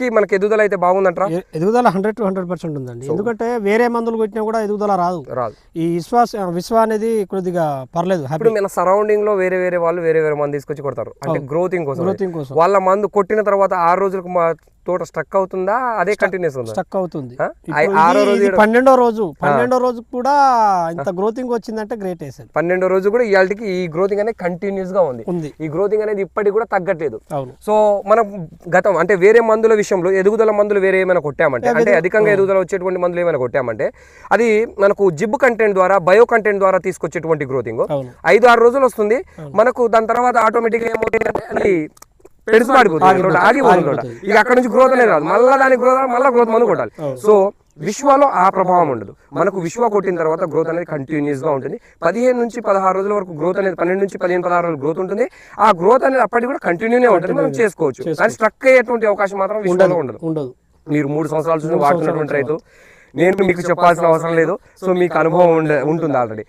కి మనకి ఎదుగుదల అయితే బాగుందంటారా? ఎదుగుదల హండ్రెడ్ టు హండ్రెడ్ పర్సెంట్ ఉందండి. ఎందుకంటే వేరే మందులు కొట్టినా కూడా ఎదుగుదల రాదు. రాదు. ఈ విశ్వాస విశ్వ అనేది కొద్దిగా పర్లేదు ఇప్పుడు మన సరౌండింగ్లో వేరే వేరే వాళ్ళు వేరే వేరే మంది తీసుకొచ్చి కొడతారు. అంటే గ్రోతింగ్ కోసం. గ్రోతింగ్ కోసం. వాళ్ళ మందు కొట్టిన తర్వాత ఆరు రోజులకు తోట స్ట్రక్ అవుతుందా? అదే కంటిన్యూస్ ఉందా? స్టక్ అవుతుంది. ఆరో రోజు పన్నెండో రోజు. పన్నెండో రోజు కూడా ఇంత గ్రోతింగ్ వచ్చిందంటే గ్రేట్ వేసాడు పన్నెండో రోజు కూడా ఇవాళకి ఈ గ్రోతింగ్ అనేది కంటిన్యూస్గా ఉంది. ఈ గ్రోతింగ్ అనేది ఇప్పటికి కూడా తగ్గట్లేదు. సో మనం గతం అంటే వేరే మందుల విషయంలో ఎదుగుదల మందులు వేరే ఏమైనా కొట్టామంటే అంటే అధికంగా ఎదుగుదల వచ్చేటువంటి మందులు ఏమైనా కొట్టామంటే అది మనకు జిబ్బు కంటెంట్ ద్వారా బయో కంటెంట్ ద్వారా తీసుకొచ్చేటువంటి గ్రోతింగ్ ఐదు ఆరు రోజులు వస్తుంది. మనకు దాని తర్వాత ఆటోమేటిక్గా ఏమవుతుంది అది పడిపోతుంది ఆగిపోతుంది. తోట. ఇక అక్కడ నుంచి గ్రోత్ అనేది రాదు. మళ్ళీ దాని గ్రోత్ మళ్ళీ గ్రోత్ మందు కొట్టాలి. సో విశ్వలో ఆ ప్రభావం ఉండదు. మనకు విశ్వ కొట్టిన తర్వాత గ్రోత్ అనేది కంటిన్యూస్గా ఉంటుంది. పదిహేను నుంచి పదహారు రోజుల వరకు గ్రోత్ అనేది పన్నెండు నుంచి పదిహేను పదహారు రోజులు గ్రోత్ ఉంటుంది. ఆ గ్రోత్ అనేది అప్పటికి కూడా కంటిన్యూనే ఉంటుంది. మనం చేసుకోవచ్చు. కానీ స్ట్రక్ అయ్యేటువంటి అవకాశం మాత్రం విశ్వలో ఉండదు. మీరు మూడు సంవత్సరాల నుంచి వాడుతున్నటువంటి రైతు నేను మీకు చెప్పాల్సిన అవసరం లేదు. సో మీకు అనుభవం ఉంటుంది ఆల్రెడీ